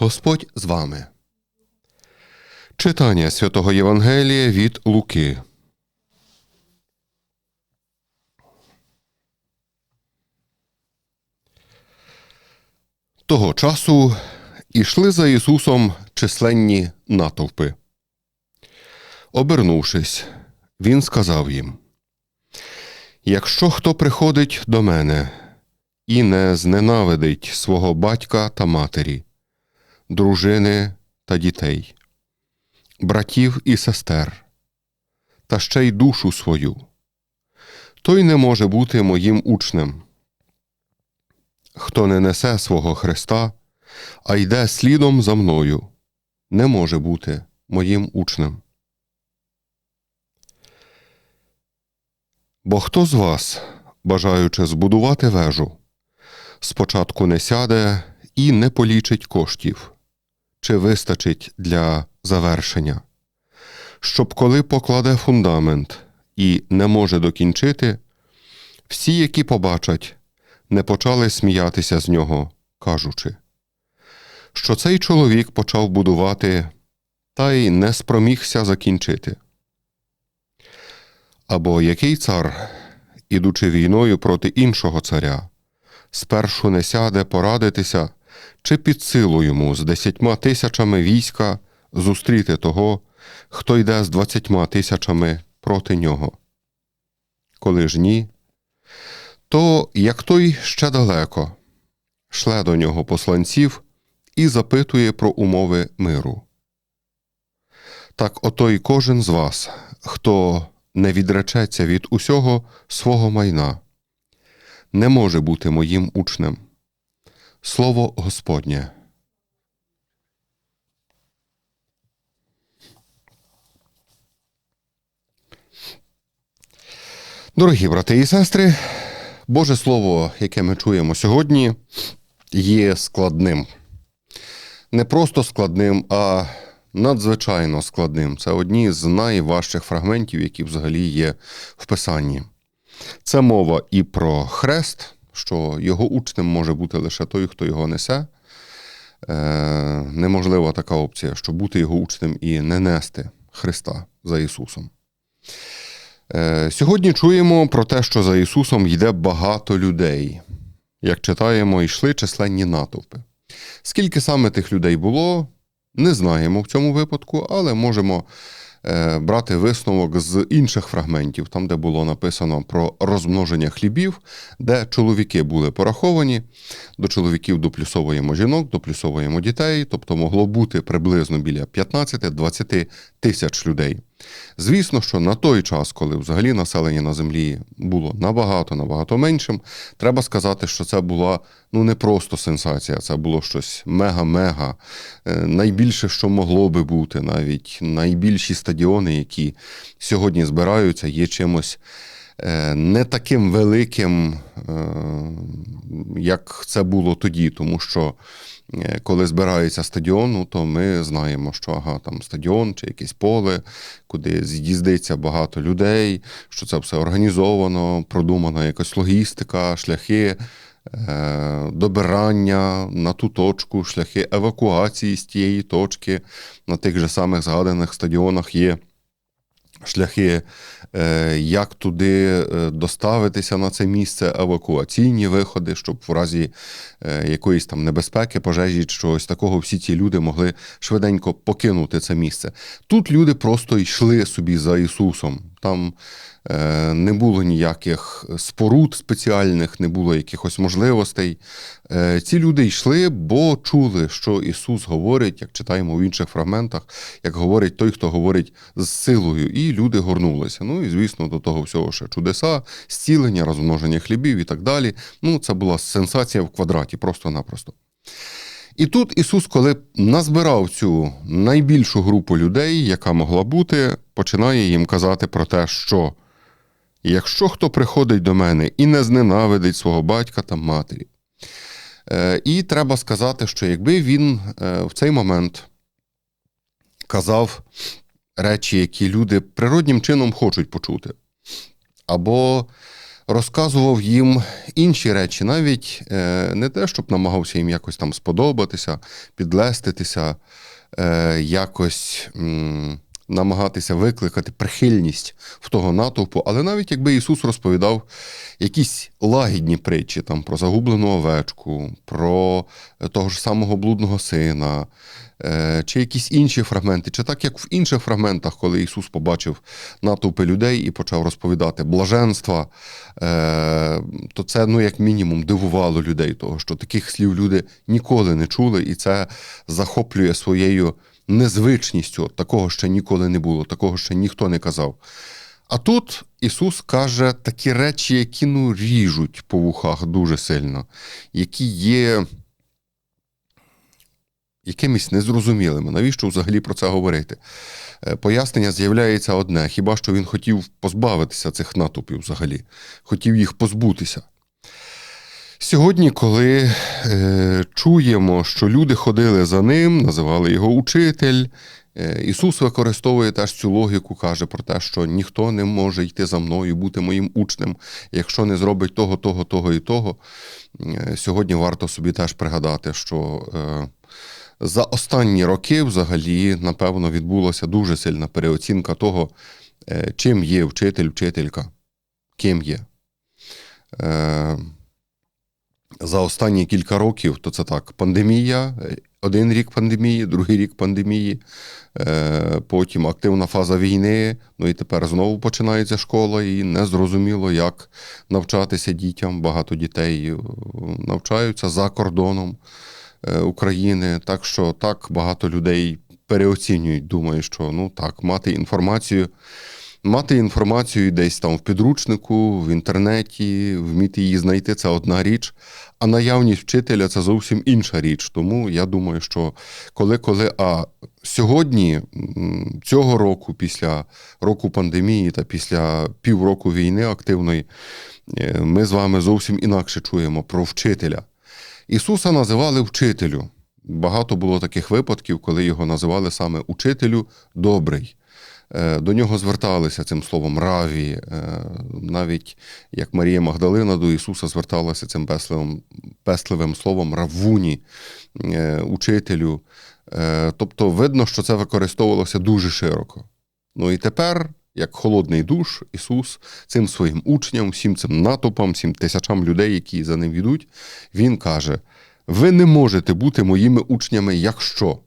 Господь з вами. Читання святого Євангелія від Луки. Того часу ішли за Ісусом численні натовпи. Обернувшись, Він сказав їм: Якщо хто приходить до мене і не зненавидить свого батька та матері, дружини та дітей, братів і сестер, та ще й душу свою, той не може бути моїм учнем. Хто не несе свого Христа, а йде слідом за мною, не може бути моїм учнем. Бо хто з вас, бажаючи збудувати вежу, спочатку не сяде і не полічить коштів, чи вистачить для завершення, щоб коли покладе фундамент і не може докінчити, всі, які побачать, не почали сміятися з нього, кажучи, що цей чоловік почав будувати та й не спромігся закінчити. Або який цар, ідучи війною проти іншого царя, спершу не сяде порадитися, чи під силу йому з десятьма тисячами війська зустріти того, хто йде з двадцятьма тисячами проти нього. Коли ж ні, то як той ще далеко, шле до нього посланців і запитує про умови миру. Так ото й кожен з вас, хто не відречеться від усього свого майна, не може бути моїм учнем. Слово Господнє. Дорогі брати і сестри, Боже Слово, яке ми чуємо сьогодні, є складним. Не просто складним, а надзвичайно складним. Це одні з найважчих фрагментів, які взагалі є в Писанні. Це мова і про хрест, що його учнем може бути лише той, хто його несе. Е, неможлива така опція, щоб бути його учнем і не нести Христа за Ісусом. Е, сьогодні чуємо про те, що за Ісусом йде багато людей. Як читаємо, йшли численні натовпи. Скільки саме тих людей було, не знаємо в цьому випадку, але можемо брати висновок з інших фрагментів, там, де було написано про розмноження хлібів, де чоловіки були пораховані. До чоловіків доплюсовуємо жінок, доплюсовуємо дітей, тобто могло бути приблизно біля 15-20 тисяч людей. Звісно, що на той час, коли взагалі населення на землі було набагато набагато меншим, треба сказати, що це була ну не просто сенсація, це було щось мега-мега. Е, найбільше, що могло би бути, навіть найбільші стадіони, які сьогодні збираються, є чимось. Е, не таким великим, е, як це було тоді, тому що коли збирається стадіон, ну, то ми знаємо, що ага, там стадіон чи якесь поле, куди з'їздиться багато людей, що це все організовано, продумана якась логістика, шляхи. Е, добирання на ту точку, шляхи евакуації з тієї точки на тих же самих згаданих стадіонах є шляхи, е, як туди е, доставитися на це місце, евакуаційні виходи, щоб в разі е, якоїсь там небезпеки, пожежі чогось такого, всі ці люди могли швиденько покинути це місце. Тут люди просто йшли собі за Ісусом. Там Е, не було ніяких споруд спеціальних, не було якихось можливостей. Е, ці люди йшли, бо чули, що Ісус говорить, як читаємо в інших фрагментах, як говорить той, хто говорить з силою, і люди горнулися. Ну і звісно, до того всього ще чудеса, зцілення, розмноження хлібів і так далі. Ну, це була сенсація в квадраті, просто-напросто. І тут Ісус, коли назбирав цю найбільшу групу людей, яка могла бути, починає їм казати про те, що якщо хто приходить до мене і не зненавидить свого батька та матері. Е, і треба сказати, що якби він е, в цей момент казав речі, які люди природнім чином хочуть почути, або розказував їм інші речі, навіть е, не те, щоб намагався їм якось там сподобатися, підлеститися, якось намагатися викликати прихильність в того натовпу, але навіть якби Ісус розповідав якісь лагідні притчі там, про загублену овечку, про е, того ж самого блудного сина, е, чи якісь інші фрагменти, чи так як в інших фрагментах, коли Ісус побачив натовпи людей і почав розповідати блаженства, е, то це, ну, як мінімум, дивувало людей, того, що таких слів люди ніколи не чули, і це захоплює своєю незвичністю. Такого ще ніколи не було, такого ще ніхто не казав. А тут Ісус каже такі речі, які ну, ріжуть по вухах дуже сильно, які є якимись незрозумілими. Навіщо взагалі про це говорити? Е, Пояснення з'являється одне: хіба що він хотів позбавитися цих натовпів взагалі, хотів їх позбутися. Сьогодні, коли е, чуємо, що люди ходили за ним, називали його учитель, е, Ісус використовує теж цю логіку, каже про те, що ніхто не може йти за мною, бути моїм учнем, якщо не зробить того, того, того і того. Е, сьогодні варто собі теж пригадати, що е, за останні роки взагалі, напевно, відбулася дуже сильна переоцінка того, е, чим є вчитель, вчителька, ким є. Е, за останні кілька років, то це так: пандемія, один рік пандемії, другий рік пандемії, е, потім активна фаза війни. Ну і тепер знову починається школа, і незрозуміло, як навчатися дітям. Багато дітей е, навчаються за кордоном е, України. Так що так багато людей переоцінюють, думають, що ну так, мати інформацію. Мати інформацію десь там в підручнику, в інтернеті, вміти її знайти це одна річ, а наявність вчителя це зовсім інша річ. Тому я думаю, що коли-коли, а сьогодні, цього року, після року пандемії та після півроку війни активної, е, ми з вами зовсім інакше чуємо про вчителя. Ісуса називали вчителю. Багато було таких випадків, коли його називали саме учителю добрий. Е, До нього зверталися цим словом раві, е, навіть як Марія Магдалина до Ісуса зверталася цим песливим, песливим словом равуні, е, учителю. Тобто видно, що це використовувалося дуже широко. Ну і тепер, як холодний душ, Ісус цим своїм учням, всім цим натовпам, всім тисячам людей, які за ним йдуть, Він каже: ви не можете бути моїми учнями, якщо.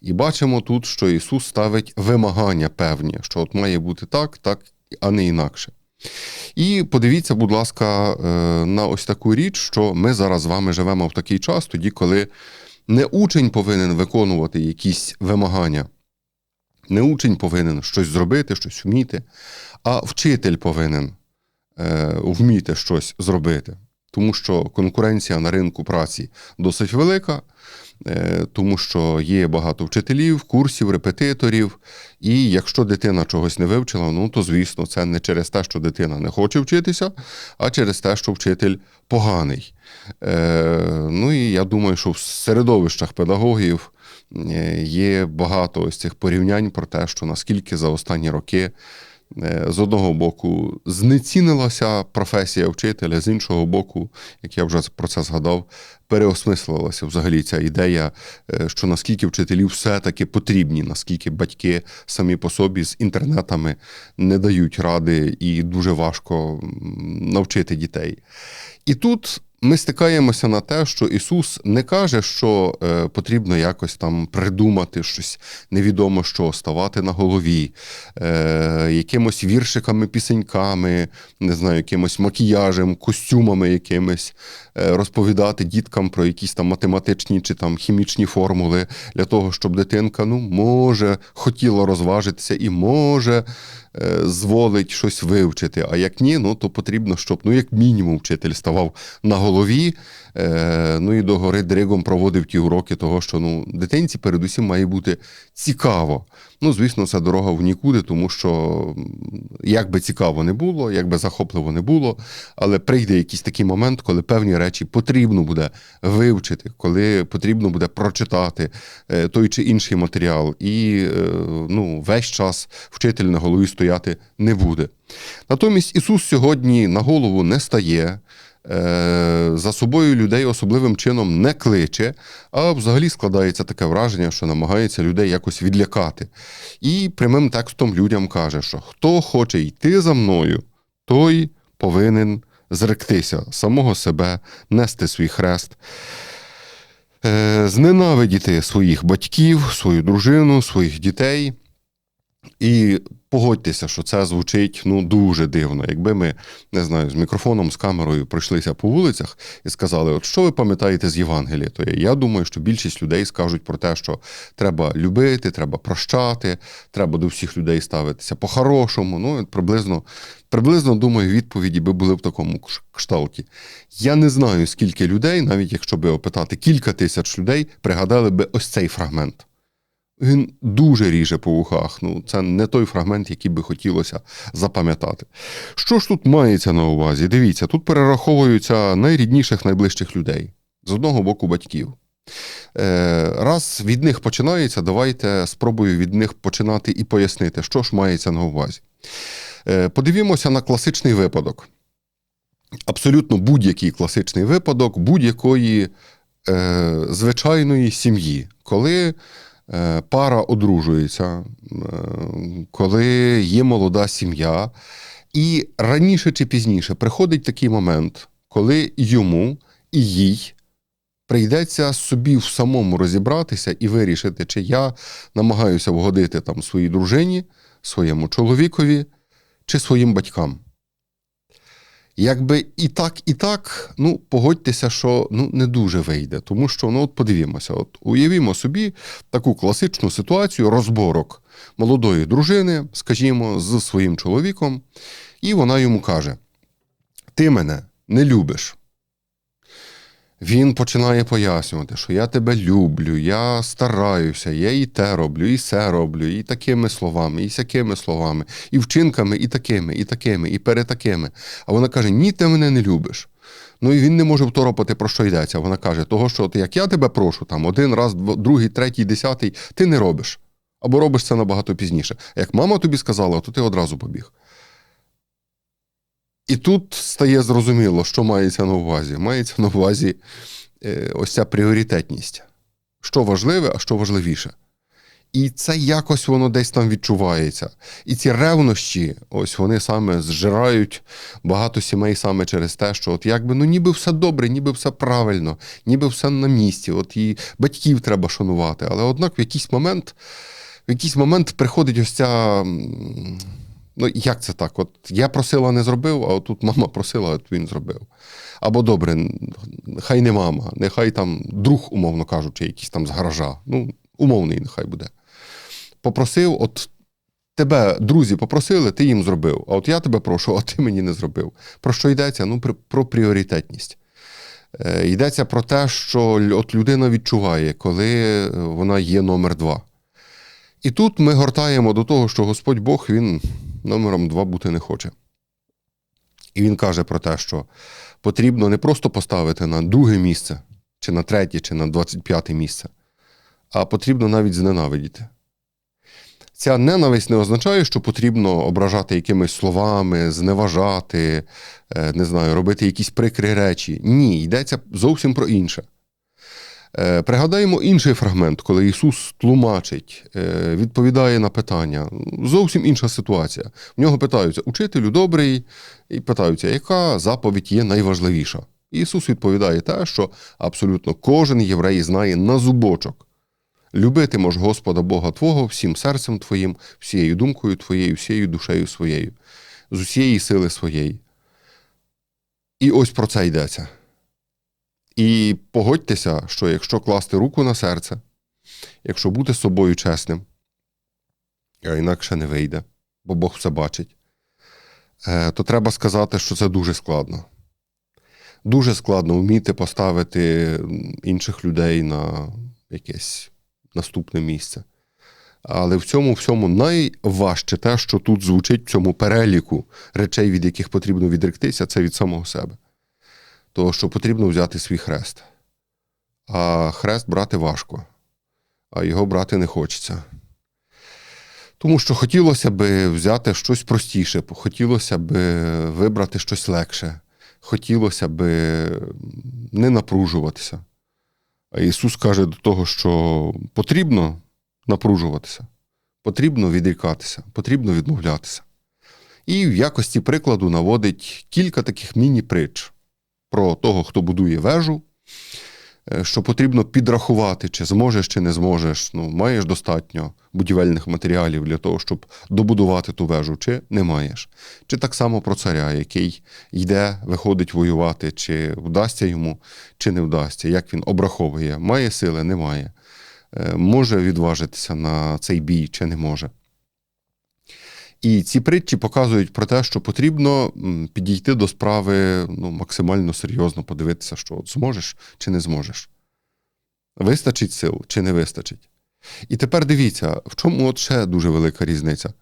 І бачимо тут, що Ісус ставить вимагання певні, що от має бути так, так, а не інакше. І подивіться, будь ласка, е, на ось таку річ, що ми зараз з вами живемо в такий час, тоді, коли не учень повинен виконувати якісь вимагання, не учень повинен щось зробити, щось вміти, а вчитель повинен е, вміти щось зробити. Тому що конкуренція на ринку праці досить велика, е, тому що є багато вчителів, курсів, репетиторів. І якщо дитина чогось не вивчила, ну то звісно, це не через те, що дитина не хоче вчитися, а через те, що вчитель поганий. Е, Ну і я думаю, що в середовищах педагогів е, є багато ось цих порівнянь про те, що наскільки за останні роки. Е, З одного боку, знецінилася професія вчителя, з іншого боку, як я вже про це згадав, переосмислилася взагалі ця ідея, е, що наскільки вчителі все-таки потрібні, наскільки батьки самі по собі з інтернетами не дають ради і дуже важко навчити дітей. І тут ми стикаємося на те, що Ісус не каже, що е, потрібно якось там придумати щось невідомо що, ставати на голові, е, якимось віршиками, пісеньками, не знаю, якимось макіяжем, костюмами якимись, е, розповідати діткам про якісь там математичні чи там хімічні формули для того, щоб дитинка, ну, може, хотіла розважитися і може е, зволить щось вивчити. А як ні, ну то потрібно, щоб ну як мінімум вчитель ставав на голові. Е, ну і догори дригом проводив ті уроки того, що ну, дитинці передусім має бути цікаво. Ну, звісно, це дорога в нікуди, тому що як би цікаво не було, як би захопливо не було, але прийде якийсь такий момент, коли певні речі потрібно буде вивчити, коли потрібно буде прочитати е, той чи інший матеріал, і е, ну, весь час вчитель на голові стояти не буде. Натомість Ісус сьогодні на голову не стає. Е, За собою людей особливим чином не кличе, а взагалі складається таке враження, що намагається людей якось відлякати. І прямим текстом людям каже, що хто хоче йти за мною, той повинен зректися самого себе, нести свій хрест, е, зненавидіти своїх батьків, свою дружину, своїх дітей. І погодьтеся, що це звучить ну дуже дивно. Якби ми не знаю, з мікрофоном, з камерою пройшлися по вулицях і сказали, от що ви пам'ятаєте з Євангелія, то я думаю, що більшість людей скажуть про те, що треба любити, треба прощати, треба до всіх людей ставитися по-хорошому. Ну, приблизно, приблизно думаю, відповіді би були в такому кшталті. Я не знаю, скільки людей, навіть якщо би опитати кілька тисяч людей, пригадали би ось цей фрагмент. Він дуже ріже по вухах. Ну, це не той фрагмент, який би хотілося запам'ятати. Що ж тут мається на увазі? Дивіться, тут перераховуються найрідніших найближчих людей. З одного боку, батьків. Е, раз від них починається, давайте спробую від них починати і пояснити, що ж мається на увазі. Е, подивімося на класичний випадок. Абсолютно будь-який класичний випадок будь-якої е, звичайної сім'ї, коли пара одружується, е, коли є молода сім'я, і раніше чи пізніше приходить такий момент, коли йому і їй прийдеться собі в самому розібратися і вирішити, чи я намагаюся вгодити там своїй дружині, своєму чоловікові чи своїм батькам. Якби і так, і так, ну погодьтеся, що ну не дуже вийде. Тому що ну от подивімося, от уявімо собі таку класичну ситуацію розборок молодої дружини, скажімо, з своїм чоловіком, і вона йому каже: Ти мене не любиш. Він починає пояснювати, що я тебе люблю, я стараюся, я і те роблю, і все роблю, і такими словами, і сякими словами, і вчинками, і такими, і такими, і перетакими. А вона каже: Ні, ти мене не любиш. Ну і він не може второпати, про що йдеться. Вона каже: того, що от як я тебе прошу, там один раз, другий, третій, десятий, ти не робиш. Або робиш це набагато пізніше. Як мама тобі сказала, то ти одразу побіг. І тут стає зрозуміло, що мається на увазі. Мається на увазі е, ось ця пріоритетність. Що важливе, а що важливіше. І це якось воно десь там відчувається. І ці ревнощі, ось вони саме зжирають багато сімей саме через те, що от якби ну ніби все добре, ніби все правильно, ніби все на місці. От і батьків треба шанувати. Але однак в якийсь момент, в якийсь момент приходить ось ця. Ну, як це так? От я просила, не зробив, а тут мама просила, от він зробив. Або добре, хай не мама, нехай там друг, умовно кажучи, якийсь там з гаража. Ну, умовний нехай буде. Попросив, от тебе друзі попросили, ти їм зробив. А от я тебе прошу, а ти мені не зробив. Про що йдеться? Ну, про пріоритетність. Е, Йдеться про те, що от людина відчуває, коли е, вона є номер два. І тут ми гортаємо до того, що Господь Бог він номером два бути не хоче. І він каже про те, що потрібно не просто поставити на друге місце, чи на третє, чи на 25 місце, а потрібно навіть зненавидіти. Ця ненависть не означає, що потрібно ображати якимись словами, зневажати, е, не знаю, робити якісь прикрі речі. Ні, йдеться зовсім про інше. Е, Пригадаємо інший фрагмент, коли Ісус тлумачить, е, відповідає на питання. Зовсім інша ситуація. В нього питаються: Учителю добрий, і питаються, яка заповідь є найважливіша. Ісус відповідає те, що абсолютно кожен єврей знає на зубочок. Любитимеш Господа Бога Твого всім серцем Твоїм, всією думкою Твоєю, всією душею своєю, з усієї сили своєї. І ось про це йдеться. І погодьтеся, що якщо класти руку на серце, якщо бути з собою чесним, а інакше не вийде, бо Бог все бачить, е, то треба сказати, що це дуже складно. Дуже складно вміти поставити інших людей на якесь наступне місце. Але в цьому всьому найважче те, що тут звучить в цьому переліку речей, від яких потрібно відректися, це від самого себе. Того, що потрібно взяти свій хрест. А хрест брати важко, а його брати не хочеться. Тому що хотілося би взяти щось простіше, хотілося б вибрати щось легше, хотілося б не напружуватися. А Ісус каже до того, що потрібно напружуватися, потрібно відрікатися, потрібно відмовлятися. І в якості прикладу наводить кілька таких міні-притч про того, хто будує вежу, е, що потрібно підрахувати, чи зможеш, чи не зможеш. Ну, маєш достатньо будівельних матеріалів для того, щоб добудувати ту вежу, чи не маєш. Чи так само про царя, який йде, виходить воювати, чи вдасться йому, чи не вдасться, як він обраховує, має сили, не має. Е, Може відважитися на цей бій, чи не може. І ці притчі показують про те, що потрібно підійти до справи ну, максимально серйозно, подивитися, що от зможеш чи не зможеш. Вистачить сил чи не вистачить. І тепер дивіться, в чому от ще дуже велика різниця.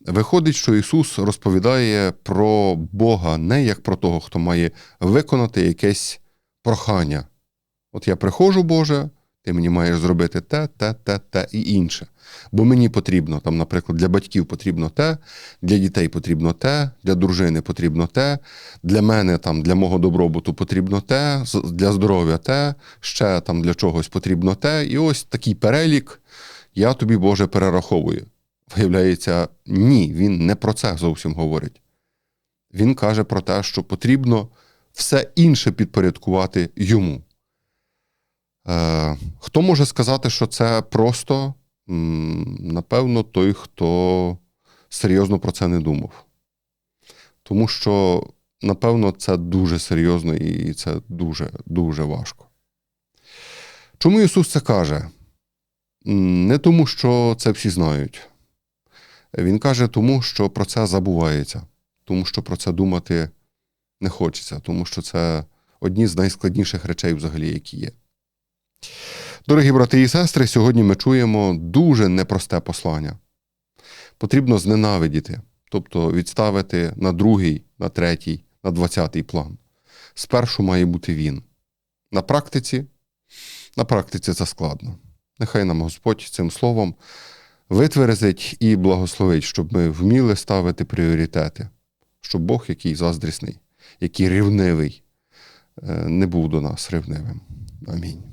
Виходить, що Ісус розповідає про Бога не як про того, хто має виконати якесь прохання. От я приходжу, Боже, ти мені маєш зробити те, те, те, те і інше. Бо мені потрібно, там, наприклад, для батьків потрібно те, для дітей потрібно те, для дружини потрібно те, для мене, там, для мого добробуту потрібно те, для здоров'я те, ще там для чогось потрібно те. І ось такий перелік я тобі, Боже, перераховую. Виявляється, ні, він не про це зовсім говорить. Він каже про те, що потрібно все інше підпорядкувати йому. Е, хто може сказати, що це просто? Напевно, той, хто серйозно про це не думав. Тому що, напевно, це дуже серйозно і це дуже, дуже важко. Чому Ісус це каже? Не тому, що це всі знають. Він каже тому, що про це забувається, тому що про це думати не хочеться, тому що це одні з найскладніших речей, взагалі, які є. Дорогі брати і сестри, сьогодні ми чуємо дуже непросте послання. Потрібно зненавидіти, тобто відставити на другий, на третій, на двадцятий план. Спершу має бути він. На практиці, на практиці це складно. Нехай нам Господь цим словом витверезить і благословить, щоб ми вміли ставити пріоритети, щоб Бог, який заздрісний, який рівнивий, е, не був до нас рівнивим. Амінь.